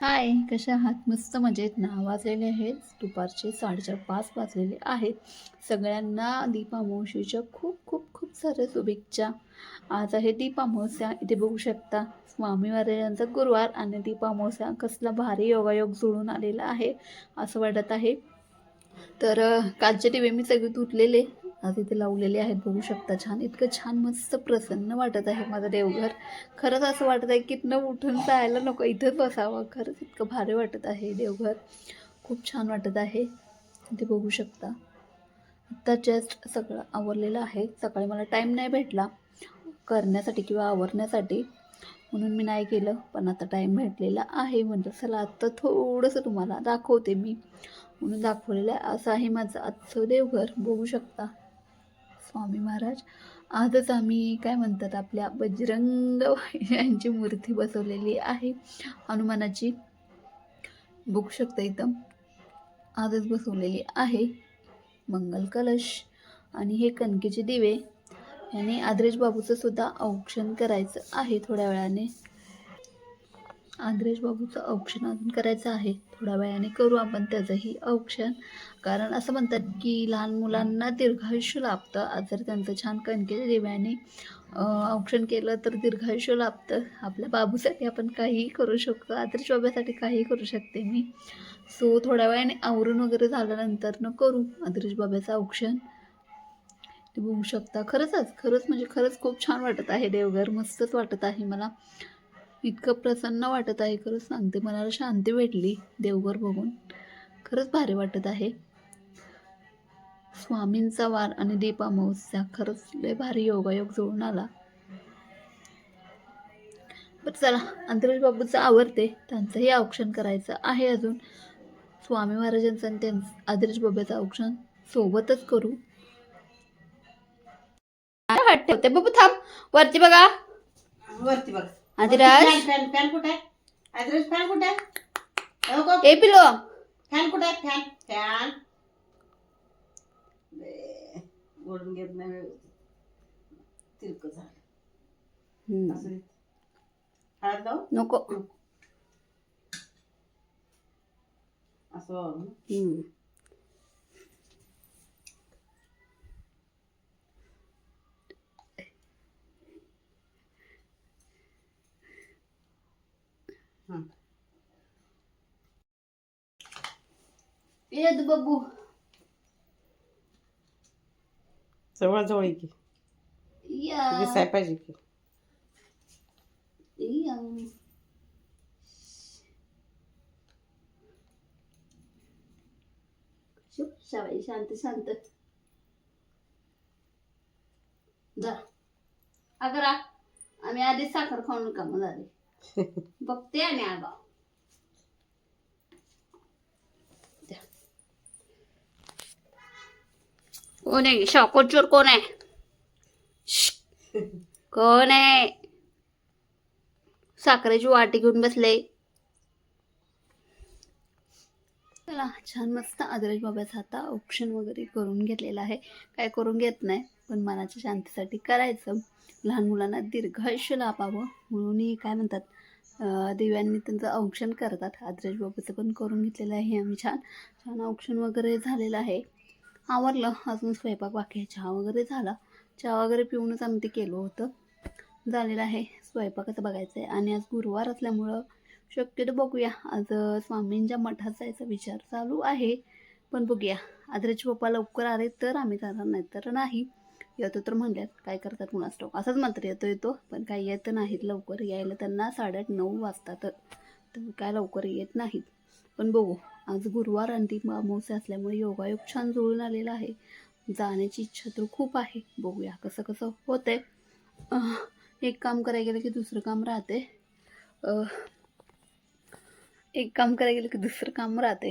हाय कशा आहात? मस्त मजेत ना? वाजलेले आहेत. दुपारचे साडेचार पाच वाजलेले आहेत. सगळ्यांना दीपामावशीच्या खूप खूप खूप साऱ्या शुभेच्छा. आज आहे दीपामावस्या इथे बघू शकता स्वामी महाराजांचा गुरुवार आणि दीपामावस्या कसला भारी योगायोग जुळून आलेला आहे असं वाटत आहे. तर कालचे दिवे मी सगळे तुटलेले आज इथे लावलेले आहेत बघू शकता छान. इतकं छान मस्त प्रसन्न वाटत आहे माझं देवघर. खरंच असं वाटत आहे की न उठून जायला नको इथंच बसावं. खरंच इतकं भारी वाटत आहे देवघर. खूप छान वाटत आहे. ते बघू शकता. आत्ता जस्ट सगळं आवरलेलं आहे. सकाळी मला टाईम नाही भेटला करण्यासाठी किंवा आवरण्यासाठी. म्हणून मी नाही केलं पण आता टाईम भेटलेला आहे. म्हणजे चला आत्ता थोडंसं तुम्हाला दाखवते मी. म्हणून दाखवलेलं आहे. असं आहे माझं आजचं देवघर. बघू शकता. स्वामी महाराज. आजच आम्ही काय म्हणतात आपल्या बजरंग यांची मूर्ती बसवलेली आहे. हनुमानाची बघू शकता इथं. आजच बसवलेली आहे. मंगल कलश आणि हे कणकेचे दिवे. आणि आद्रेश बाबूचं सुद्धा औक्षण करायचं आहे थोड्या वेळाने. आद्रेश बाबूचं औक्षण अजून करायचं आहे. थोड्या वेळाने करू आपण त्याचंही औक्षण. कारण असं म्हणतात की लहान मुलांना दीर्घायुष्य लाभतं. आज जर त्यांचं छान कणकेच्या दिव्याने औक्षण केलं तर दीर्घायुष्य लाभतं. आपल्या बाबूसाठी आपण काहीही करू शकतो. आदर्श बाबासाठी काहीही करू शकते मी. सो थोड्या वेळाने आवरून वगैरे झाल्यानंतर न करू आदर्श बाबाचं औक्षण. ते बघू शकता. खरंच खरंच म्हणजे खरंच खूप छान वाटत आहे. देवघर मस्तच वाटत आहे मला. इतकं प्रसन्न वाटत आहे खरंच सांगते. मनाला शांती भेटली देवघर बघून. खरंच भारी वाटत आहे. स्वामींचा वार आणि दीपामावस्या खरंच लय भारी योगायोग जुळून आला. बरं चला. अंतरेश बाबूचं आवडते त्यांचंही औक्षण करायचं आहे अजून. स्वामी महाराजांचं आणि त्यांचं आदरेश बाबाचं औक्षण सोबतच करू. हात ठेवते बाबू थांब. वरती बघा. वरती बघा. आदिराज? फॅन कुठे आहे? आदिराज फॅन कुठे आहे? गं, ए पिलो फॅन कुठे आहे? फॅन फॅन बे, ओढून घेत नाही व्यवस्थित. तिरकं झालं. असं हळद लावू? नको. असं. हम्म. दु बब्बू जवळ जवळ की. दिसाय पाहिजे की. शांत शांत. जा. अगरा आम्ही आधीच साखर खाऊन काम झाले. बघते आणि आगा कोण आहे? शॉकोचोर कोण आहे? कोण आहे? साखरेची वाटी घेऊन बसले. चला छान मस्त आदरेश बाबाचा आता ऑप्शन वगैरे करून घेतलेला आहे. काय करून घेत नाही पण मनाच्या शांतीसाठी करायचं. लहान मुलांना दीर्घायुष्य लाभावं म्हणूनही काय म्हणतात दिव्यांनी त्यांचं औक्षण करतात. आदरेश बाबाचं पण करून घेतलेलं आहे आम्ही छान. छान औक्षण वगैरे झालेलं आहे. आवरलं. अजून स्वयंपाक बाकी आहे. चहा वगैरे झाला. चहा वगैरे पिऊनच आम्ही ते केलं होतं. झालेलं आहे. स्वयंपाकाचं बघायचं आहे आणि आज गुरुवार असल्यामुळं शक्यतो बघूया. आज स्वामींच्या मठात जायचा विचार चालू आहे. पण बघूया. आदराचे पप्पा लवकर आले तर आम्ही जाणार नाही तर नाही. येतो तर म्हणल्यात काय करतात कुणास ठाऊक असंच मात्र येतो येतो. पण काही येत नाहीत लवकर. यायला त्यांना साडेआठ नऊ वाजतात तर काय लवकर येत नाहीत. पण बघू. आज गुरुवार आणि ती अमावस्या असल्यामुळे योगायोग छान जुळून आलेला आहे. जाण्याची इच्छा तर खूप आहे. बघूया कसं कसं होतंय. एक काम करायला गेलं की दुसरं काम राहते एक काम करायला गेलं की दुसरं काम राहते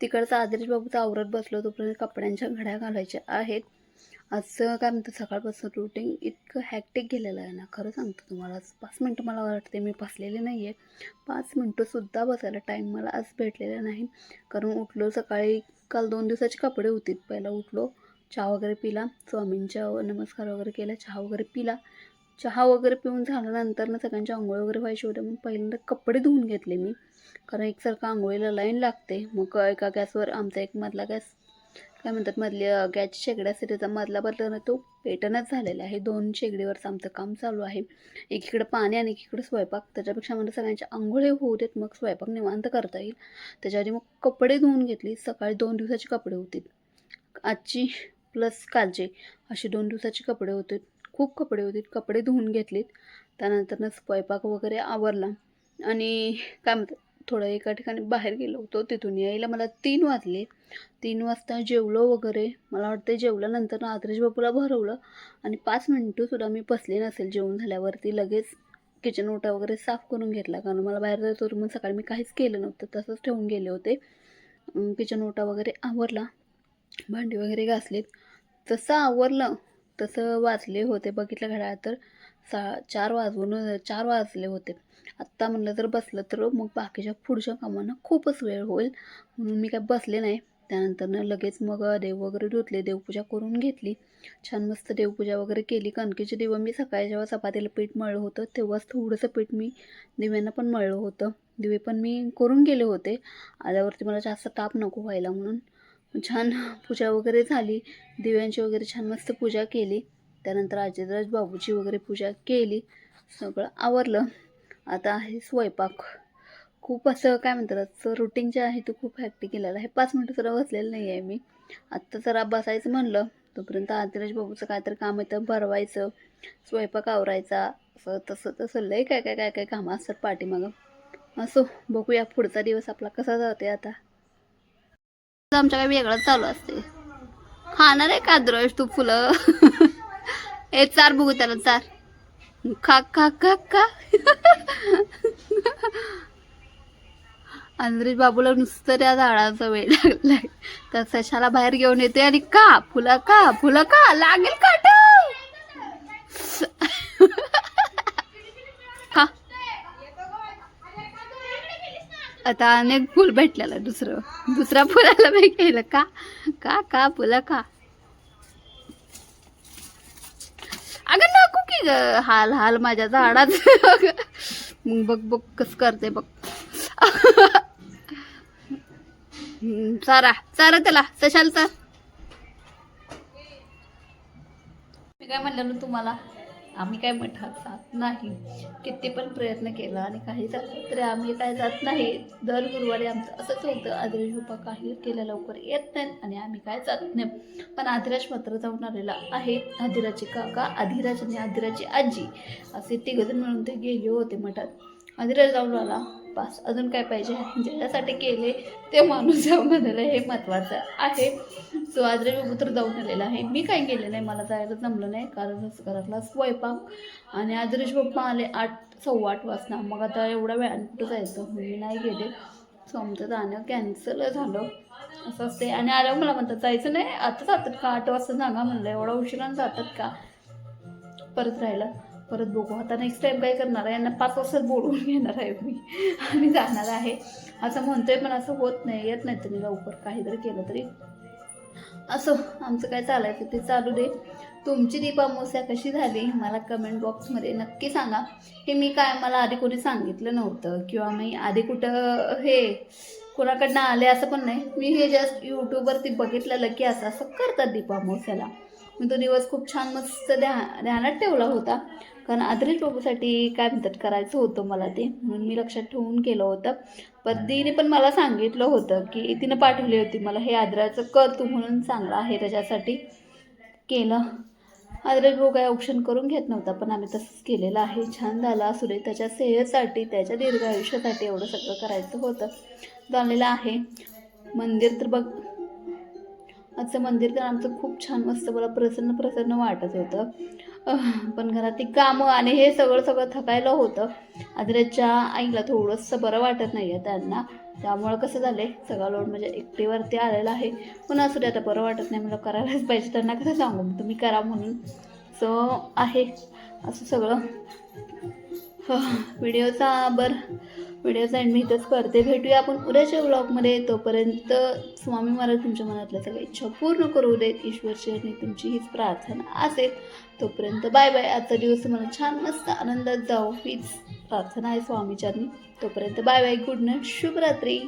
तिकडचं आदर्श बाबूचा आवरत बसलो तोपर्यंत कपड्यांच्या घड्या घालायच्या आहेत. आजचं काय म्हणतात सकाळपासून रुटीन इतकं हॅक्टिक गेलेलं आहे ना खरं सांगतो तुम्हाला आज पाच मिनटं मला वाटते मी बसलेले नाही आहे पाच मिनटंसुद्धा बसायला टाईम मला आज भेटलेला नाही. कारण उठलो सकाळी काल दोन दिवसाचे कपडे होते. पहिला उठलो चहा वगैरे पिला स्वामींच्या नमस्कार वगैरे केला चहा वगैरे पिला. चहा वगैरे पिऊन झाल्यानंतर ना सगळ्यांच्या आंघोळ वगैरे व्हायची होते. मग पहिल्यांदा कपडे धुवून घेतले मी. कारण एकसारखं आंघोळीला लाईन लागते. मग एका गॅसवर आमचा एक मधला गॅस काय म्हणतात मधल्या गॅस गॅसची शेगडी असते त्याचा मधला बदला तो पेटनच झालेला आहे. दोन शेगडीवरचं आमचं काम चालू आहे. एकीकडे पाणी आणि एकीकडे स्वयंपाक. त्याच्यापेक्षा मला सगळ्यांच्या आंघोळे होऊ देत मग स्वयंपाक निवांत करता येईल. त्याच्या आधी मग कपडे धुवून घेतली. सकाळी दोन दिवसाचे कपडे होतील आजची प्लस कालचे असे दोन दिवसाचे कपडे होते. खूप कपडे होते. कपडे धुवून घेतलेत. त्यानंतरनं स्वयंपाक वगैरे आवरला. आणि काय म्हणतात थोडं एका ठिकाणी बाहेर गेलो होतो. तिथून यायला मला तीन वाजले. तीन वाजता जेवलो वगैरे. मला वाटतं जेवल्यानंतर आदरेश बापूला भरवलं आणि पाच मिनटंसुद्धा मी बसले नसेल जेवण झाल्यावरती. लगेच किचन ओटा वगैरे साफ करून घेतला. कारण मला बाहेर जायचं होतं. म्हणून सकाळी मी काहीच केलं नव्हतं. तसंच ठेवून गेले होते. किचन ओटा वगैरे आवरला. भांडी वगैरे घासलीत. तसं आवरलं तसं वाजले होते बघितलं घड्याळ तर. सा चार वाजून चार वाजले होते. आत्ता म्हणलं तर बसलं तर मग बाकीच्या पुढच्या कामांना खूपच वेळ होईल. म्हणून मी काय बसले नाही. त्यानंतरनं लगेच मग देव वगैरे धुतले देवपूजा करून घेतली. छान मस्त देवपूजा वगैरे केली. कणकेचे दिवं मी सकाळी जेव्हा चपातीला पीठ मळलं होतं तेव्हाच थोडंसं पीठ मी दिव्यांना पण मळलं होतं. दिवे पण मी करून गेले होते. आल्यावरती मला जास्त ताप नको व्हायला म्हणून छान पूजा वगैरे झाली. दिव्यांची वगैरे छान मस्त पूजा केली. त्यानंतर आजीराज बाबूची वगैरे पूजा केली. सगळं आवरलं. आता आहे स्वयंपाक. खूप असं काय म्हणतात रुटीन जे आहे तो खूप हॅप्पी केलेला आहे. पाच मिनटं जरा बसलेलं नाही आहे मी. आत्ता जरा बसायचं म्हणलं तोपर्यंत आदिराज बाबूचं काहीतरी काम येतं भरवायचं स्वयंपाक आवरायचा असं तसं तसं. लय काय काय काय काय कामं असतात पाठीमागं. असो बघूया पुढचा दिवस आपला कसा जाते आता. आमच्या काय वेगळंच चालू असते खाणार आहे का द्रश तू फुलं? ए चार बघू त्याला चार. खा खा खा खा. अंद्रीश बाबूला नुसतं त्या झाडाचा वेळ लागलाय. तर सशाला बाहेर घेऊन येते आणि का फुलं का फुलं का लागेल काट का आता अनेक फुल भेटलेलं दुसरं. दुसऱ्या फुलाला मी केलं. का का का फुलं का नाही ग हाल हाल माझ्या झाडात मग बघ बघ कस करते बघ. हम्म, चारा चारा त्याला सशाल सर मी काय म्हणलं ना तुम्हाला? आम्ही काय मठात जात नाही. किती पण प्रयत्न केला आणि काही झालं तरी आम्ही काय जात नाही. दर गुरुवारी आमचं असंच होतं आदिराज बाप्पा काही केल्या लवकर येत नाहीत आणि आम्ही काय जात नाही. पण आदिराज मात्र जाऊन आलेला आहे. आदिराचे काका आदिराज आणि आदिराची आजी असे तिघजण मिळून ते गेले होते मठात. आदिराज जाऊन आला. बस अजून काय पाहिजे? म्हणजे ज्याच्यासाठी केले ते माणूस जाऊन हे महत्त्वाचं आहे. सो आजरे बाबू तर जाऊन आलेला आहे. मी काय गेले नाही. मला जायला जमलं नाही कारण घरातला स्वयंपाक. आणि आजरेश बाप्पा आले आठ सव्वा आठ वाजता. मग आता एवढा वेळानं कुठं जायचं? मी नाही गेले. सो आमचं जाणं कॅन्सल झालं. असं असते आणि आल्यावर मला म्हणतात जायचं नाही. आता जातात का? आठ वाजता सांगा म्हणलं. एवढा उशिरानं जातात का? परत राहिलं. परत बघू. आता नेक्स्ट टाईम काय करणार आहे? यांना पाच वाजताच बोलवून घेणार आहे मी. आणि जाणार आहे. असं म्हणतोय पण असं होत नाही. येत नाही तुम्ही लवकर. काहीतरी केलं तरी. असं आमचं काय चालायचं ते चालू दे. तुमची दीपामावस्या कशी झाली? मला कमेंट बॉक्समध्ये नक्की सांगा. हे मी काय मला आधी कोणी सांगितलं नव्हतं. किंवा मी आधी कुठं हे कोणाकडनं आले असं पण नाही. मी हे जस्ट यूट्यूबवरती बघितलेलं की असं असं करतात दीपामावस्याला मी तो दिवस खूप छान मस्त ध्या ध्यानात ठेवला होता. कारण आदरेश बाबूसाठी काय म्हणतात करायचं होतं मला ते म्हणून मी लक्षात ठेवून केलं होतं. पण तिने पण मला सांगितलं होतं की तिनं पाठवली होती मला हे आदराचं कर तू म्हणून चांगलं आहे त्याच्यासाठी. केलं. आदरेश भाऊ काय ऑप्शन करून घेत नव्हता पण आम्ही तसंच केलेलं आहे. छान झालं असू दे त्याच्या सेहेसाठी त्याच्या दीर्घ आयुष्यासाठी एवढं सगळं करायचं होतं. झालेलं आहे. मंदिर तर बघ आजचं मंदिर तर आमचं खूप छान मस्त मला प्रसन्न प्रसन्न वाटत होतं. पण घरातली कामं आणि हे सगळं सगळं थकायला होतं. आदराच्या आईला थोडंसं बरं वाटत नाही आहे त्यांना. त्यामुळं कसं झालं आहे सगळा लोड म्हणजे एकटीवरती आलेला आहे. पण असू दे आता बरं वाटत नाही मला करायलाच पाहिजे. त्यांना कसं सांगू? तुम्ही करा म्हणून. सो आहे. असं सगळं. हो, व्हिडिओचा बर व्हिडिओचा एंड मी इथंच करते. भेटूया आपण उद्याच्या व्लॉगमध्ये तोपर्यंत स्वामी महाराज तुमच्या मनातल्या सगळ्या इच्छा पूर्ण करू देत. ईश्वरची आणि तुमची हीच प्रार्थना असेल. तोपर्यंत बाय बाय आजचा दिवस मला छान मस्त आनंदात जाऊ हीच प्रार्थना आहे स्वामीचरणी तोपर्यंत बाय बाय गुड नाईट शुभरात्री.